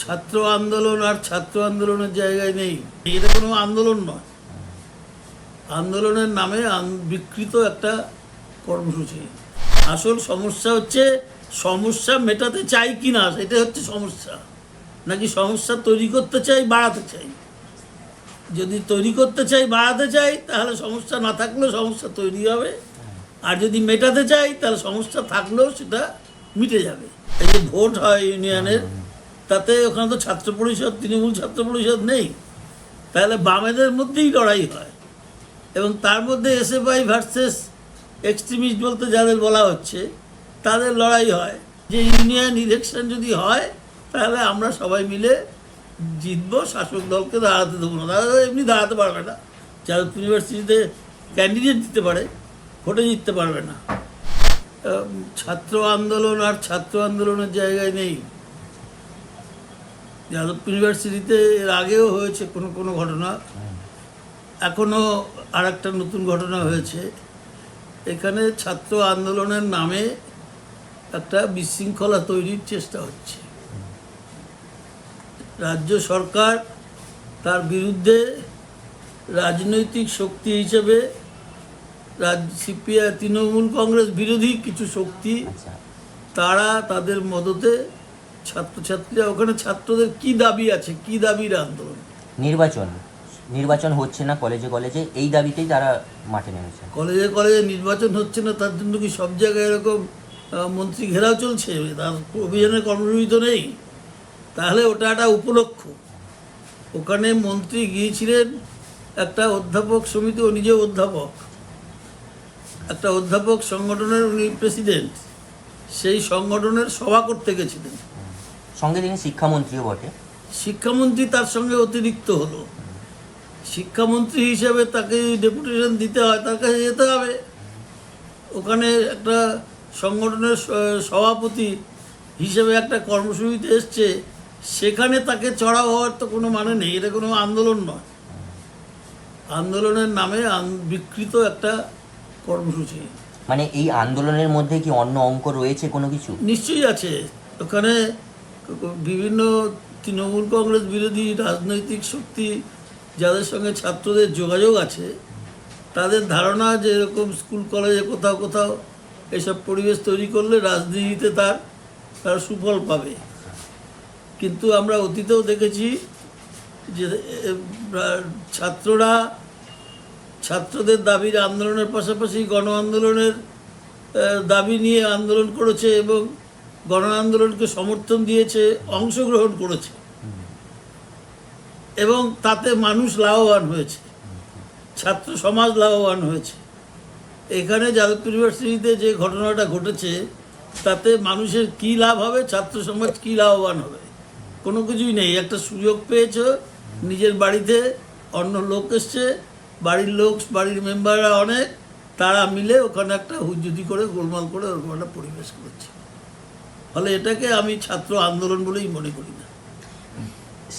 ছাত্র আন্দোলন আর ছাত্র আন্দোলনের জায়গায় নেই। এটা কোনো আন্দোলন নয়। আন্দোলনের নামে বিকৃত একটা কর্মসূচি। আসল সমস্যা হচ্ছে, সমস্যা মেটাতে চাই কি না সেটা হচ্ছে সমস্যা। নাকি সমস্যা তৈরি করতে চাই, বাড়াতে চাই। যদি তৈরি করতে চাই, বাড়াতে চাই, তাহলে সমস্যা না থাকলেও সমস্যা তৈরি হবে। আর যদি মেটাতে চাই, তাহলে সমস্যা থাকলেও সেটা মিটে যাবে। এই যে ভোট হয় ইউনিয়নের তাতে ওখানে তো ছাত্র পরিষদ, তৃণমূল ছাত্র পরিষদ নেই। তাহলে বামেদের মধ্যেই লড়াই হয়। এবং তার মধ্যে এসএফআই ভার্সেস এক্সট্রিমিস্ট বলতে যাদের বলা হচ্ছে, তাদের লড়াই হয়। যে ইউনিয়ন ইলেকশন যদি হয়, তাহলে আমরা সবাই মিলে জিতবো, শাসক দলকে দাঁড়াতে দেবো না। তারা এমনি দাঁড়াতে পারবে না। যাদবপুর ইউনিভার্সিটিতে ক্যান্ডিডেট দিতে পারে, ভোটে জিততে পারবে না। ছাত্র আন্দোলন আর ছাত্র আন্দোলনের জায়গায় নেই। যাদবপুর ইউনিভার্সিটিতে এর আগেও হয়েছে কোনো কোনো ঘটনা। এখনও আর একটা নতুন ঘটনা হয়েছে। এখানে ছাত্র আন্দোলনের নামে একটা বিশৃঙ্খলা তৈরির চেষ্টা হচ্ছে। রাজ্য সরকার তার বিরুদ্ধে রাজনৈতিক শক্তি হিসেবে রাজ সিপিআই তৃণমূল কংগ্রেস বিরোধী কিছু শক্তি আচ্ছা। তারা তাদের মদতে ছাত্রছাত্রীরা ওখানে ছাত্রদের কি দাবি আছে? কি দাবির আন্দোলন? নির্বাচন। নির্বাচন হচ্ছে না কলেজে কলেজে এই দাবিতেই তারা মাঠে নেমেছে। কলেজে কলেজে নির্বাচন হচ্ছে না তার জন্য কি সব জায়গায় এরকম মন্ত্রী ঘেরাও চলছে? তার অভিযানের কর্মসূচি তো নেই? তাহলে ওটা একটা উপলক্ষ। ওখানে মন্ত্রী গিয়েছিলেন একটা অধ্যাপক সমিতি ও নিজেও অধ্যাপক। একটা অধ্যাপক সংগঠনের উনি প্রেসিডেন্ট সেই সংগঠনের সভা করতে গেছিলেন। সঙ্গে তিনি শিক্ষামন্ত্রীও বটে। শিক্ষামন্ত্রী তার সঙ্গে অতিরিক্ত হলো। শিক্ষামন্ত্রী হিসেবে তাকে ডেপুটেশন দিতে হয় তার কাছে যেতে হবে। ওখানে একটা সংগঠনের সভাপতি হিসেবে একটা কর্মসূচিতে এসছে। সেখানে তাকে চড়াও হওয়ার তো কোনো মানে নেই এটা কোনো আন্দোলন নয়। আন্দোলনের নামে বিকৃত একটা কর্মসূচি। মানে এই আন্দোলনের মধ্যে কি অন্য অঙ্ক রয়েছে কোনো কিছু? নিশ্চয়ই আছে। ওখানে বিভিন্ন তৃণমূল কংগ্রেস বিরোধী রাজনৈতিক শক্তি যাদের সঙ্গে ছাত্রদের যোগাযোগ আছে, তাদের ধারণা যে এরকম স্কুল, কলেজে কোথাও কোথাও এসব পরিবেশ তৈরি করলে রাজনীতিতে তার তার সুফল পাবে। কিন্তু আমরা অতীতেও দেখেছি যে ছাত্ররা ছাত্রদের দাবির আন্দোলনের পাশাপাশি গণ আন্দোলনের দাবি নিয়ে আন্দোলন করেছে এবং গণ আন্দোলনকে সমর্থন দিয়েছে, অংশগ্রহণ করেছে। এবং তাতে মানুষ লাভবান হয়েছে। ছাত্র সমাজ লাভবান হয়েছে। এখানে যাদবপুর ইউনিভার্সিটিতে যে ঘটনাটা ঘটেছে, তাতে মানুষের কি লাভ হবে, ছাত্র সমাজ কি লাভবান হবে? কোনো কিছুই নেই। একটা সুযোগ পেয়েছ, নিজের বাড়িতে অন্য লোক এসছে, বাড়ির লোক, বাড়ির মেম্বাররা অনেক, তারা মিলে ওখানে একটা হুজ্জুতি করে, গোলমাল করে ওরকম একটা পরিবেশ করেছে। ফলে এটাকে আমি ছাত্র আন্দোলন বলেই মনে করি না।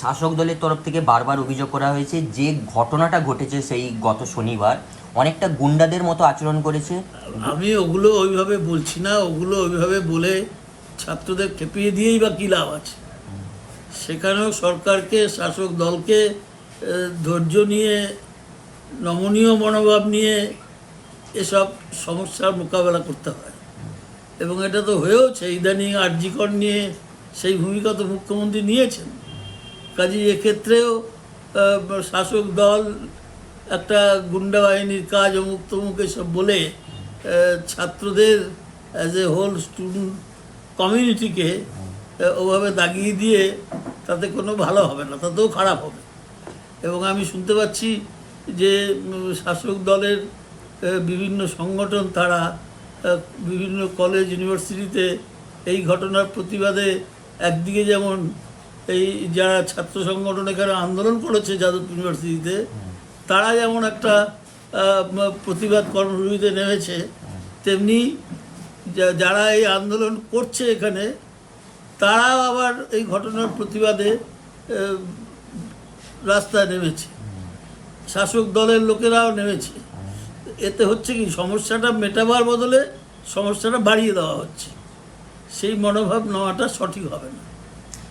শাসক দলের তরফ থেকে বারবার অভিযোগ করা হয়েছে যে ঘটনাটা ঘটেছে সেই গত শনিবার অনেকটা গুন্ডাদের মতো আচরণ করেছে। আমি ওগুলো ওইভাবে বলছি না ওগুলো ওইভাবে বলে ছাত্রদের খেপিয়ে দিয়েই বা কী লাভ আছে? সেখানেও সরকারকে শাসক দলকে ধৈর্য নিয়ে নমনীয় মনোভাব নিয়ে এসব সমস্যার মোকাবেলা করতে হয়। এবং এটা তো হয়েওছে, ইদানিং আর্জিকর নিয়ে সেই ভূমিকা তো মুখ্যমন্ত্রী নিয়েছেন। কাজে এক্ষেত্রেও শাসক দল একটা গুন্ডা বাহিনীর কাজ অমুক তমুক এসব বলে ছাত্রদের অ্যাজ এ হোল স্টুডেন্ট কমিউনিটিকে ওভাবে দাগিয়ে দিয়ে তাতে কোনো ভালো হবে না, তাতেও খারাপ হবে। এবং আমি শুনতে পাচ্ছি যে শাসক দলের বিভিন্ন সংগঠন তারা বিভিন্ন কলেজ ইউনিভার্সিটিতে এই ঘটনার প্রতিবাদে একদিকে যেমন এই যারা ছাত্র সংগঠন এখানে আন্দোলন করেছে যাদবপুর ইউনিভার্সিটিতে তারা যেমন একটা প্রতিবাদ কর্মসূচিতে নেমেছে, তেমনি যারা এই আন্দোলন করছে এখানে, তারাও আবার এই ঘটনার প্রতিবাদে রাস্তায় নেমেছে। শাসক দলের লোকেরাও নেমেছে। এতে হচ্ছে কি সমস্যাটা মেটাবার বদলে সমস্যাটা বাড়িয়ে দেওয়া হচ্ছে। সেই মনোভাব নেওয়াটা সঠিক হবে না।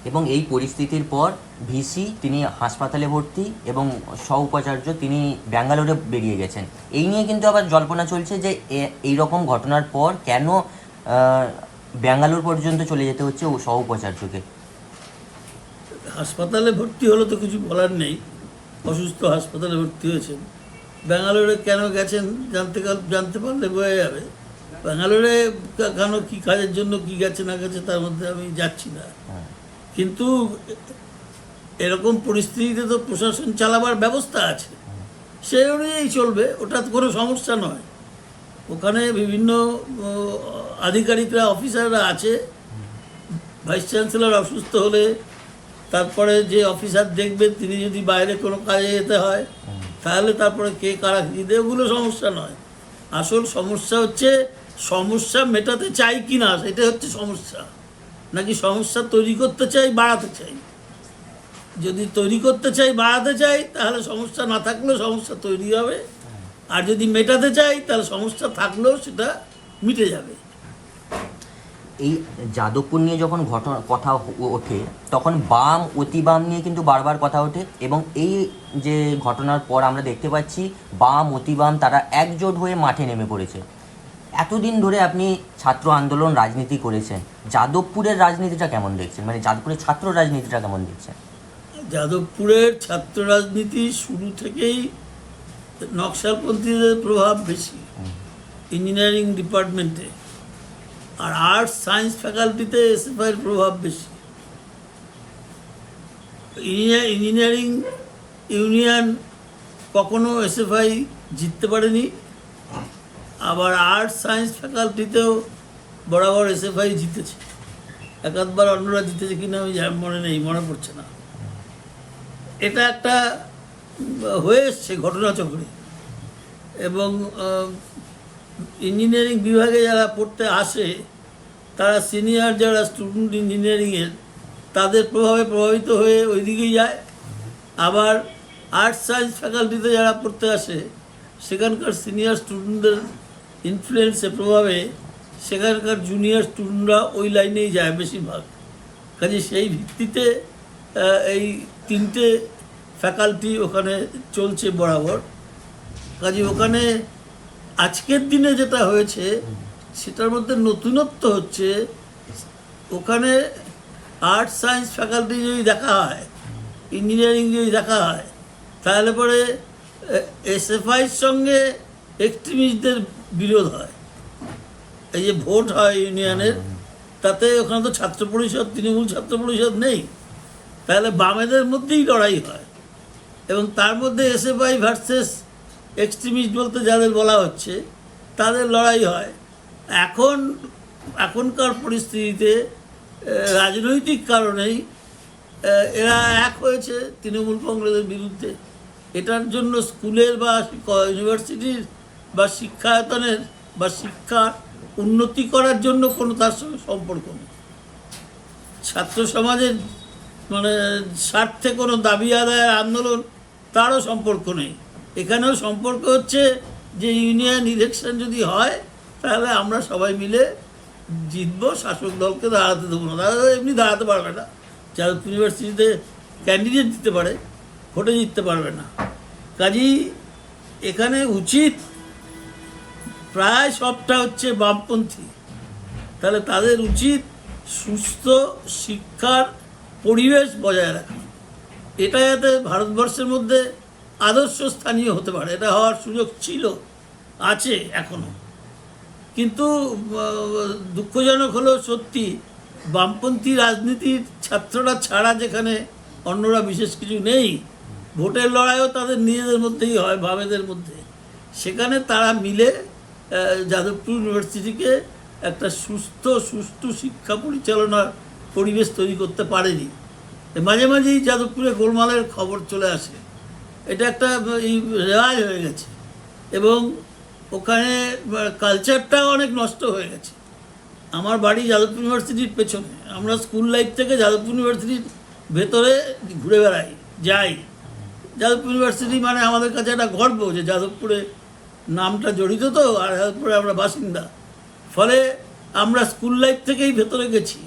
এবং এই পরিস্থিতির পর ভিসি তিনি হাসপাতালে ভর্তি এবং সহ উপাচার্য তিনি ব্যাঙ্গালোরে বেরিয়ে গেছেন। এই নিয়ে কিন্তু আবার জল্পনা চলছে যে এই রকম ঘটনার পর কেন ব্যাঙ্গালোর পর্যন্ত চলে যেতে হচ্ছে ও সহ উপাচার্যকে হাসপাতালে ভর্তি হলো তো কিছু বলার নেই। অসুস্থ হাসপাতালে ভর্তি হয়েছেন। ব্যাঙ্গালোরে কেন গেছেন জানতে জানতে পারলে বোঝা যাবে। ব্যাঙ্গালোরে কেন কী কাজের জন্য কি গেছে না গেছে তার মধ্যে আমি যাচ্ছি না। হ্যাঁ। কিন্তু এরকম পরিস্থিতিতে তো প্রশাসন চালাবার ব্যবস্থা আছে। সেই অনুযায়ী চলবে ওটা তো কোনো সমস্যা নয়। ওখানে বিভিন্ন আধিকারিকরা অফিসাররা আছে। ভাইস চ্যান্সেলর অসুস্থ হলে তারপরে যে অফিসার দেখবেন তিনি যদি বাইরে কোনো কাজে যেতে হয় তাহলে তারপরে কে কারা দেবে ওগুলো সমস্যা নয়। আসল সমস্যা হচ্ছে, সমস্যা মেটাতে চাই কি না সেটা হচ্ছে সমস্যা। নাকি সমস্যা তৈরি করতে চাই, বাড়াতে চাই? যদি তৈরি করতে চাই, বাড়াতে চাই, তাহলে সমস্যা না থাকলেও সমস্যা তৈরি হবে। আর যদি মেটাতে চাই, তাহলে সমস্যা থাকলেও সেটা মিটে যাবে। এই যাদবপুর নিয়ে যখন ঘটনা কথা ওঠে তখন বাম অতি বাম নিয়ে কিন্তু বারবার কথা ওঠে এবং এই যে ঘটনার পর আমরা দেখতে পাচ্ছি বাম অতি বাম তারা একজোট হয়ে মাঠে নেমে পড়েছে। এতদিন ধরে আপনি ছাত্র আন্দোলন রাজনীতি করেছেন। যাদবপুরের রাজনীতিটা কেমন দেখছেন? মানে যাদবপুরের ছাত্র রাজনীতিটা কেমন দেখছেন? যাদবপুরের ছাত্র রাজনীতি শুরু থেকেই নকশালপন্থীদের প্রভাব বেশি। ইঞ্জিনিয়ারিং ডিপার্টমেন্টে আর আর্টস সায়েন্স ফ্যাকাল্টিতে এসএফআইয়ের প্রভাব বেশি। ইঞ্জিনিয়ার- ইউনিয়ন কখনো এসএফআই জিততে পারেনি। আবার আর্টস সায়েন্স ফ্যাকাল্টিতেও বরাবর এসএফআই জিতেছে। একাধবার অন্যরা জিতেছে কিনা আমি মনে নেই, মনে পড়ছে না। এটা একটা হয়ে এসছে ঘটনাচক্রে। এবং ইঞ্জিনিয়ারিং বিভাগে যারা পড়তে আসে, তারা সিনিয়র যারা স্টুডেন্ট ইঞ্জিনিয়ারিংয়ের তাদের প্রভাবে প্রভাবিত হয়ে ওই দিকেই যায়। আবার আর্টস সায়েন্স ফ্যাকাল্টিতে যারা পড়তে আসে, সেখানকার সিনিয়র স্টুডেন্টদের ইনফ্লুয়েন্সের প্রভাবে সেখানকার জুনিয়র স্টুডেন্টরা ওই লাইনেই যায় বেশিরভাগ। কাজে সেই ভিত্তিতে এই তিনটে ফ্যাকাল্টি ওখানে চলছে বরাবর। কাজে ওখানে আজকের দিনে যেটা হয়েছে, সেটার মধ্যে নতুনত্ব হচ্ছে, ওখানে আর্টস সায়েন্স ফ্যাকাল্টি যদি দেখা হয় ইঞ্জিনিয়ারিং যদি দেখা হয়, তাহলে পরে এসএফআইয়ের সঙ্গে এক্সট্রিমিস্টদের বিরোধ হয়। এই যে ভোট হয় ইউনিয়নের তাতে ওখানে তো ছাত্র পরিষদ, তৃণমূল ছাত্র পরিষদ নেই। তাহলে বামেদের মধ্যেই লড়াই হয়। এবং তার মধ্যে এসএফআই ভার্সেস এক্সট্রিমিস্ট বলতে যাদের বলা হচ্ছে, তাদের লড়াই হয়। এখন, এখনকার পরিস্থিতিতে রাজনৈতিক কারণেই এরা এক হয়েছে তৃণমূল কংগ্রেসের বিরুদ্ধে। এটার জন্য স্কুলের বা ইউনিভার্সিটির বা শিক্ষায়তনের বা শিক্ষা উন্নতি করার জন্য কোনো তার সঙ্গে সম্পর্ক নেই। ছাত্র সমাজের মানে স্বার্থে কোনো দাবি আদায়ের আন্দোলন তারও সম্পর্ক নেই। এখানেও সম্পর্ক হচ্ছে যে ইউনিয়ন ইলেকশন যদি হয়, তাহলে আমরা সবাই মিলে জিতবো, শাসক দলকে দাঁড়াতে দেবো না। তারা এমনি দাঁড়াতে পারবে না। যাদবপুর ইউনিভার্সিটিতে ক্যান্ডিডেট দিতে পারে, ভোটে জিততে পারবে না। কাজেই এখানে উচিত প্রায় সবটা হচ্ছে বামপন্থী। তাহলে তাদের উচিত সুস্থ শিক্ষার পরিবেশ বজায় রাখা। এটা যাতে ভারতবর্ষের মধ্যে আদর্শ স্থানীয় হতে পারে, এটা হওয়ার সুযোগ ছিল, আছে এখনও। কিন্তু দুঃখজনক হলেও সত্যি, বামপন্থী রাজনীতির ছাত্ররা ছাড়া যেখানে অন্যরা বিশেষ কিছু নেই, ভোটের লড়াইও তাদের নিজেদের মধ্যেই হয়, ভাবেদের মধ্যে। সেখানে তারা মিলে যাদবপুর ইউনিভার্সিটিকে একটা সুস্থ, সুষ্ঠু শিক্ষা পরিচালনার পরিবেশ তৈরি করতে পারেনি। মাঝে মাঝেই যাদবপুরে গোলমালের খবর চলে আসে। এটা একটা রেওয়াজ হয়ে গেছে। এবং ওখানে কালচারটাও অনেক নষ্ট হয়ে গেছে। আমার বাড়ি যাদবপুর ইউনিভার্সিটির পেছনে। আমরা স্কুল লাইফ থেকে যাদবপুর ইউনিভার্সিটির ভেতরে ঘুরে বেড়াই, যাই। যাদবপুর ইউনিভার্সিটি মানে আমাদের কাছে একটা গর্ব যে যাদবপুরে নামটা জড়িত তো, আর যাদবপুরে আমরা বাসিন্দা। ফলে আমরা স্কুল লাইফ থেকেই ভেতরে গেছি।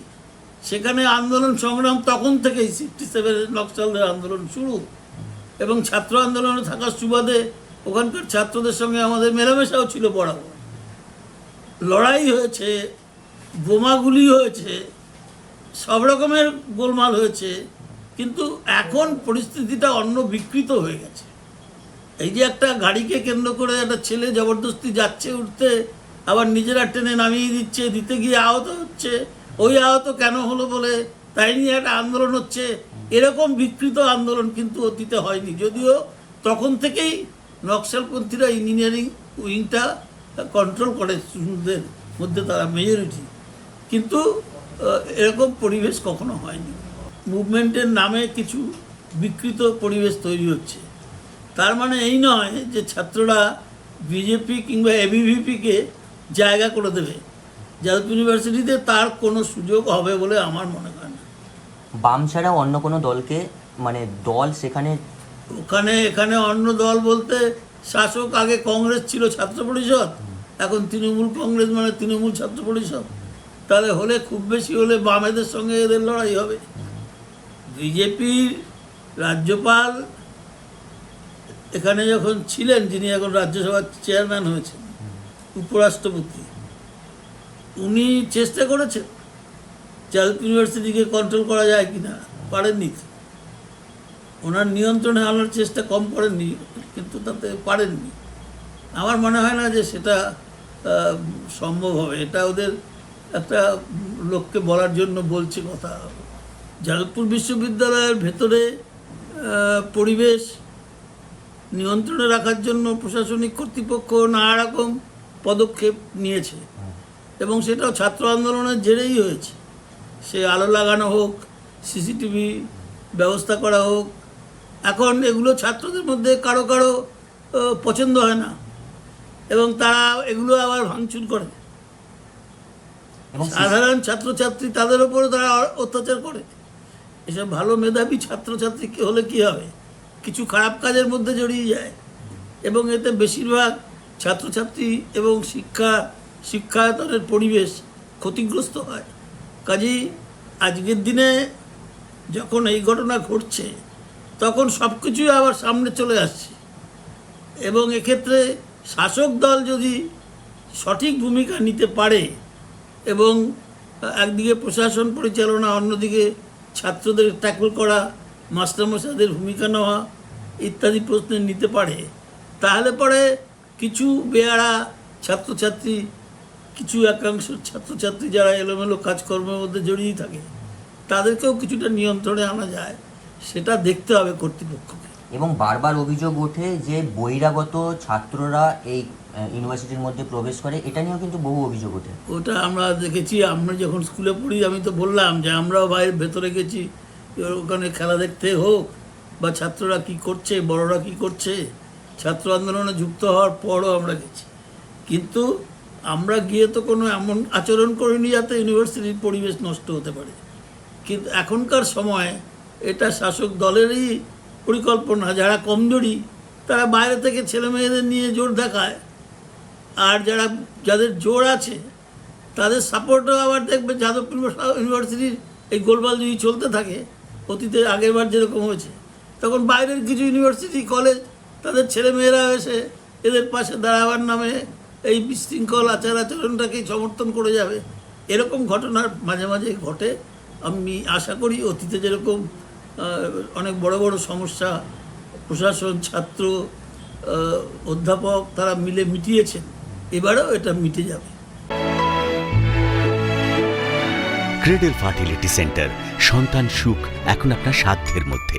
সেখানে আন্দোলন সংগ্রাম তখন থেকেই সিক্সটি সেভেনের নকশালদের আন্দোলন শুরু। এবং ছাত্র আন্দোলনে থাকার সুবাদে ওখানকার ছাত্রদের সঙ্গে আমাদের মেলামেশাও ছিল বরাবর লড়াই হয়েছে, বোমাগুলি হয়েছে, সব রকমের গোলমাল হয়েছে, কিন্তু এখন পরিস্থিতিটা অন্য বিকৃত হয়ে গেছে। এই যে একটা গাড়িকে কেন্দ্র করে একটা ছেলে জবরদস্তি যাচ্ছে উঠতে, আবার নিজেরা টেনে নামিয়ে দিচ্ছে, দিতে গিয়ে আহত হচ্ছে, ওই আহত কেন হলো বলে তাই নিয়ে একটা আন্দোলন হচ্ছে এরকম বিকৃত আন্দোলন কিন্তু অতীতে হয়নি। যদিও তখন থেকেই নকশালপন্থীরা ইঞ্জিনিয়ারিং উইংটা কন্ট্রোল করে studentদের মধ্যে তারা মেজরিটি। কিন্তু এরকম পরিবেশ কখনো হয়নি। মুভমেন্টের নামে কিছু বিকৃত পরিবেশ তৈরি হচ্ছে। তার মানে এই নয় যে ছাত্ররা বিজেপি কিংবা এবিভিপিকে জায়গা করে দেবে। যাদব ইউনিভার্সিটিতে তার কোনো সুযোগ হবে বলে আমার মনে হয় বাম ছাড়া অন্য কোনো দলকে মানে দল সেখানে ওখানে, এখানে অন্য দল বলতে শাসক আগে কংগ্রেস ছিল ছাত্র পরিষদ, এখন তৃণমূল কংগ্রেস মানে তৃণমূল ছাত্র পরিষদ। তাহলে হলে খুব বেশি হলে বামেদের সঙ্গে এদের লড়াই হবে। বিজেপির রাজ্যপাল এখানে যখন ছিলেন, যিনি এখন রাজ্যসভার চেয়ারম্যান হয়েছেন, উপরাষ্ট্রপতি, উনি চেষ্টা করেছেন যাদব ইউনিভার্সিটিকে কন্ট্রোল করা যায় কি না পারেননি ওনার নিয়ন্ত্রণে আনার চেষ্টা কম করেননি কিন্তু তাতে পারেননি। আমার মনে হয় না যে সেটা সম্ভব হবে। এটা ওদের একটা লোককে বলার জন্য বলছে কথা। যাদবপুর বিশ্ববিদ্যালয়ের ভেতরে পরিবেশ নিয়ন্ত্রণে রাখার জন্য প্রশাসনিক কর্তৃপক্ষ নানা রকম পদক্ষেপ নিয়েছে। এবং সেটাও ছাত্র আন্দোলনের জেরেই হয়েছে। সে আলো লাগানো হোক সিসিটিভি ব্যবস্থা করা হোক এখন এগুলো ছাত্রদের মধ্যে কারও কারও পছন্দ হয় না। এবং তারা এগুলো আবার ভাঙচুর করে। সাধারণ ছাত্রছাত্রী তাদের উপরে তারা অত্যাচার করে। এসব ভালো মেধাবী ছাত্রছাত্রী কি হলে কি হবে? কিছু খারাপ কাজের মধ্যে জড়িয়ে যায়। এবং এতে বেশিরভাগ ছাত্রছাত্রী এবং শিক্ষা শিক্ষায়তনের পরিবেশ ক্ষতিগ্রস্ত হয়। কাজেই আজকের দিনে যখন এই ঘটনা ঘটছে, তখন সব কিছুই আবার সামনে চলে আসছে। এবং এক্ষেত্রে শাসক দল যদি সঠিক ভূমিকা নিতে পারে এবং একদিকে প্রশাসন পরিচালনা, অন্যদিকে ছাত্রদের ট্যাকল করা, মাস্টারমশাইদের ভূমিকা নেওয়া ইত্যাদি প্রশ্নে নিতে পারে, তাহলে পরে কিছু বেয়ারা ছাত্রছাত্রী কিছু একাংশ ছাত্রছাত্রী যারা এলোমেলো কাজকর্মের মধ্যে জড়িয়ে থাকে তাদেরকেও কিছুটা নিয়ন্ত্রণে আনা যায় সেটা দেখতে হবে কর্তৃপক্ষকে। এবং বারবার অভিযোগ ওঠে যে বহিরাগত ছাত্ররা এই ইউনিভার্সিটির মধ্যে প্রবেশ করে এটা নিয়েও কিন্তু বহু অভিযোগ ওঠে। ওটা আমরা দেখেছি আমরা যখন স্কুলে পড়ি আমি তো বললাম যে আমরাও বাইরের ভেতরে গেছি ওখানে খেলা দেখতে হোক বা ছাত্ররা কি করছে বড়রা কি করছে ছাত্র আন্দোলনে যুক্ত হওয়ার পরও আমরা গেছি। কিন্তু আমরা গিয়ে তো কোনো এমন আচরণ করিনি যাতে ইউনিভার্সিটির পরিবেশ নষ্ট হতে পারে। কিন্তু এখনকার সময় এটা শাসক দলেরই পরিকল্পনা, যারা কমজোরি, তারা বাইরে থেকে ছেলে মেয়েদের নিয়ে জোর দেখায়। আর যারা, যাদের জোর আছে, তাদের সাপোর্টও আবার দেখবে যাদবপুর ইউনিভার্সিটির এই গোলমাল যদি চলতে থাকে, অতীতে আগেরবার যেরকম হয়েছে, তখন বাইরের কিছু ইউনিভার্সিটি, কলেজ, তাদের ছেলেমেয়েরা এসে এদের পাশে দাঁড়াবার নামে এই বিশৃঙ্খল আচার আচরণটাকেই সমর্থন করে যাবে। এরকম ঘটনার মাঝে মাঝে ঘটে। আমি আশা করি অতীতে যেরকম অনেক বড় বড় সমস্যা, প্রশাসন, ছাত্র অধ্যাপক তারা মিলে মিটিয়েছেন এবারেও এটা মিটে যাবে। ক্রেডেল ফার্টিলিটি সেন্টার, সন্তান সুখ, এখন আপনার সাধ্যের মধ্যে।